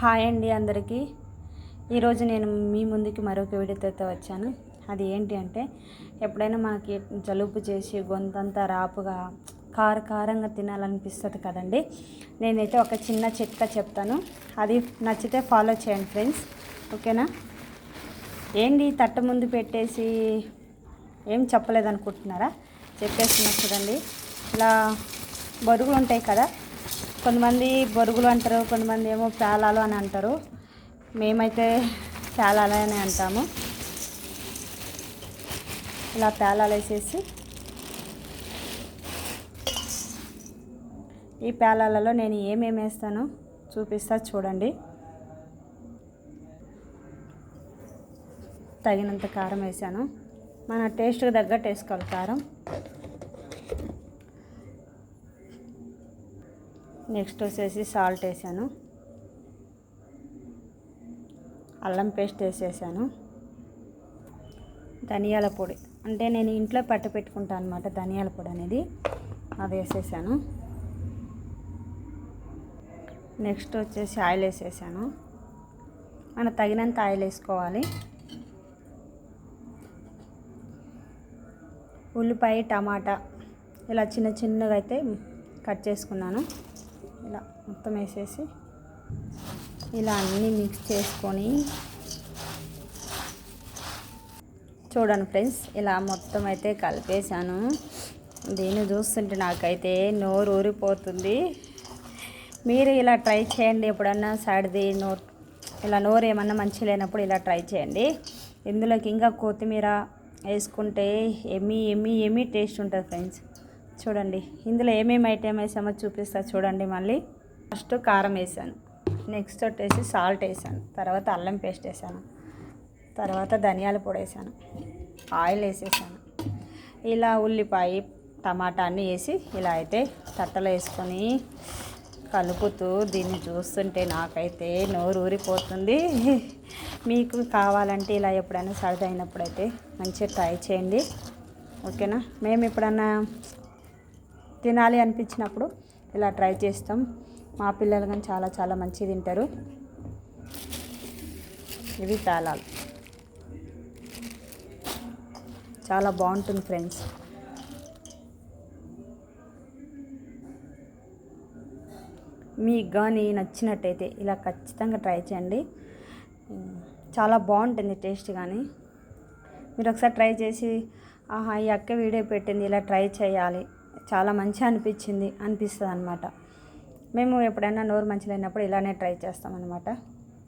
Hi అండి అందరికీ. ఈరోజు నేను మీ ముందుకి మరొక వీడియోతో వచ్చాను. అది ఏంటి అంటే ఎప్పుడైనా మనకి జలుబు చేసి గొంతంతా రాపుగా కార కారంగా తినాలనిపిస్తుంది కదండి. నేనైతే ఒక చిన్న చిట్కా చెప్తాను. అది నచ్చితే ఫాలో చేయండి ఫ్రెండ్స్. ఓకేనా? ఏంటి తట్ట ముందు పెట్టేసి ఏం చెప్పలేదనుకుంటున్నారా? చెప్పేసి చెప్పేస్తున్నా చూడండి. ఇలా బరుగులు ఉంటాయి కదా కొంతమంది బొరుగులు అంటారు కొంతమంది ఏమో పేలాలు అని అంటారు. మేమైతే పేలాలు అని అంటాము. ఇలా పేలాలు వేసేసి ఈ పేలాలలో నేను ఏమేమి వేస్తానో చూపిస్తా చూడండి. తగినంత కారం వేసాను. మన టేస్ట్కి తగ్గట్టు వేసుకోవాలి కారం. నెక్స్ట్ వచ్చేసి సాల్ట్ వేసాను. అల్లం పేస్ట్ వేసేసాను. ధనియాల పొడి. అంటే నేను ఇంట్లో పట్ట పెట్టుకుంటాను అనమాట ధనియాల పొడి అనేది. అది వేసేసాను. నెక్స్ట్ వచ్చేసి ఆయిల్ వేసేసాను. మన తగినంత ఆయిల్ వేసుకోవాలి. ఉల్లిపాయ టమాటా ఇలా చిన్న చిన్నగా అయితే కట్ చేసుకున్నాను. ఇలా మొత్తం వేసేసి ఇలా అన్నీ మిక్స్ చేసుకొని చూడండి ఫ్రెండ్స్ ఇలా మొత్తం అయితే కలిపేశాను. దీన్ని చూస్తుంటే నాకైతే నోరు ఊరిపోతుంది. మీరు ఇలా ట్రై చేయండి ఎప్పుడన్నా సర్ది నోరు ఇలా నోరు ఏమన్నా మంచి లేనప్పుడు ఇలా ట్రై చేయండి. ఇందులోకి ఇంకా కొత్తిమీర వేసుకుంటే ఎమ్మి ఎమ్మి ఎమ్మి టేస్ట్ ఉంటుంది ఫ్రెండ్స్. చూడండి. ఇందులో ఏమేమి ఐటెం వేసామో చూపిస్తా చూడండి మళ్ళీ. ఫస్ట్ కారం వేసాను. నెక్స్ట్ వచ్చేసి సాల్ట్ వేసాను. తర్వాత అల్లం పేస్ట్ వేసాను. తర్వాత ధనియాల పొడి వేసాను. ఆయిల్ వేసేసాను. ఇలా ఉల్లిపాయ టమాటా అన్నీ వేసి ఇలా అయితే తట్టలో వేసుకొని కలుపుతూ దీన్ని చూస్తుంటే నాకైతే నోరు ఊరిపోతుంది. మీకు కావాలంటే ఇలా ఎప్పుడైనా సరదైనప్పుడైతే మంచిగా ట్రై చేయండి. ఓకేనా మేము ఎప్పుడన్నా తినాలి అనిపించినప్పుడు ఇలా ట్రై చేస్తాం. మా పిల్లలు కానీ చాలా చాలా మంచిగా తింటారు. ఇవి తాళాలు. చాలా బాగుంటుంది ఫ్రెండ్స్. మీకు కానీ నచ్చినట్టయితే ఇలా ఖచ్చితంగా ట్రై చేయండి. చాలా బాగుంటుంది టేస్ట్ కానీ. మీరు ఒకసారి ట్రై చేసి ఆహా ఈ అక్క వీడియో పెట్టింది ఇలా ట్రై చేయాలి. చాలా మంచిగా అనిపించింది అనిపిస్తుంది అనమాట మేము ఎప్పుడైనా నోరు మంచి లేనప్పుడు ఇలానే ట్రై చేస్తామన్నమాట.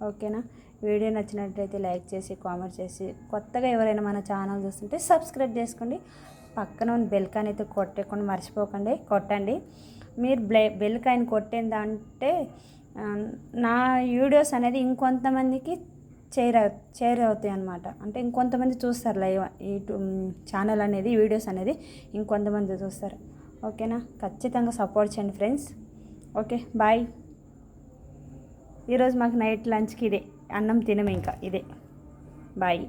ఓకేనా? వీడియో నచ్చినట్టయితే లైక్ చేసి కామెంట్ చేసి కొత్తగా ఎవరైనా మన ఛానల్ చూస్తుంటే సబ్స్క్రైబ్ చేసుకోండి. పక్కన ఉన్న బెల్కాన్ అయితే కొట్టకుండా మర్చిపోకండి కొట్టండి. మీరు బ్లే బెల్కాయని కొట్టిందంటే నా వీడియోస్ అనేది ఇంకొంతమందికి చేర చేర్ అవుతాయి అనమాట అంటే ఇంకొంతమంది చూస్తారు లైవ్ ఈ ఛానల్ అనేది వీడియోస్ అనేది ఇంకొంతమంది చూస్తారు. ఓకేనా? ఖచ్చితంగా సపోర్ట్ చేయండి ఫ్రెండ్స్ ఓకే బాయ్ ఈరోజు మాకు నైట్ లంచ్కి ఇదే అన్నం తినము ఇంకా ఇదే. బాయ్